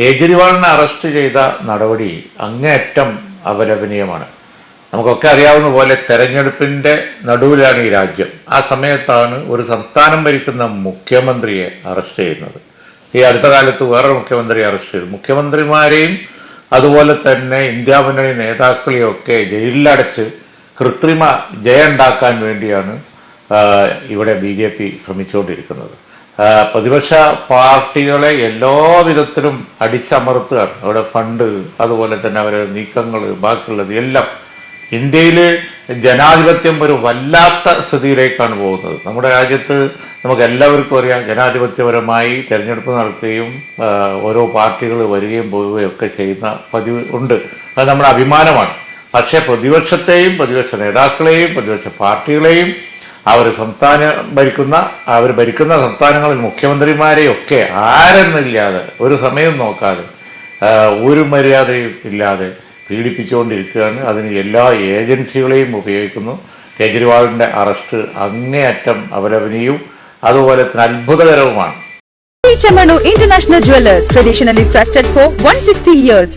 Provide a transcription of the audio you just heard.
കേജ്രിവാളിനെ arrest ചെയ്ത നടപടി അങ്ങേയറ്റം അപലപനീയമാണ്. നമുക്കൊക്കെ അറിയാവുന്ന പോലെ തെരഞ്ഞെടുപ്പിന്റെ നടുവിലാണ് ഈ രാജ്യം. ആ സമയത്താണ് ഒരു സംസ്ഥാനം ഭരിക്കുന്ന മുഖ്യമന്ത്രിയെ അറസ്റ്റ് ചെയ്യുന്നത്. ഈ അടുത്ത കാലത്ത് വേറൊരു മുഖ്യമന്ത്രിയെ അറസ്റ്റ് ചെയ്തു. മുഖ്യമന്ത്രിമാരെയും അതുപോലെ തന്നെ ഇന്ത്യ മുന്നണി നേതാക്കളെയും ഒക്കെ ജയിലിലടച്ച് കൃത്രിമ ജയ ഉണ്ടാക്കാൻ വേണ്ടിയാണ് ഇവിടെ ബി ജെ പി ശ്രമിച്ചുകൊണ്ടിരിക്കുന്നത്. പ്രതിപക്ഷ പാർട്ടികളെ എല്ലാ വിധത്തിലും അടിച്ചമർത്തുകയാണ്. അവിടെ ഫണ്ട് അതുപോലെ തന്നെ അവരെ നീക്കങ്ങൾ ബാക്കിയുള്ളത് എല്ലാം ഇന്ത്യയിൽ ജനാധിപത്യം ഒരു വല്ലാത്ത സ്ഥിതിയിലേക്കാണ് പോകുന്നത്. നമ്മുടെ രാജ്യത്ത് നമുക്ക് എല്ലാവർക്കും അറിയാം ജനാധിപത്യപരമായി തെരഞ്ഞെടുപ്പ് നടക്കുകയും ഓരോ പാർട്ടികൾ വരികയും പോവുകയും ഒക്കെ ചെയ്യുന്ന പതിവ് ഉണ്ട്. അത് നമ്മുടെ അഭിമാനമാണ്. പക്ഷേ പ്രതിപക്ഷത്തെയും പ്രതിപക്ഷ നേതാക്കളെയും പ്രതിപക്ഷ പാർട്ടികളെയും അവർ സംസ്ഥാനം ഭരിക്കുന്ന അവർ ഭരിക്കുന്ന സംസ്ഥാനങ്ങളിൽ മുഖ്യമന്ത്രിമാരെയൊക്കെ ആരെന്നില്ലാതെ ഒരു സമയം നോക്കാതെ ഒരു മര്യാദയും ഇല്ലാതെ പീഡിപ്പിച്ചുകൊണ്ടിരിക്കുകയാണ്. അതിന് എല്ലാ ഏജൻസികളെയും ഉപയോഗിക്കുന്നു. കേജ്രിവാളിന്റെ അറസ്റ്റ് അങ്ങേയറ്റം അപലപനീയവും അതുപോലെ തന്നെ അത്ഭുതകരവുമാണ്. International International traditionally traditionally for one 160 years.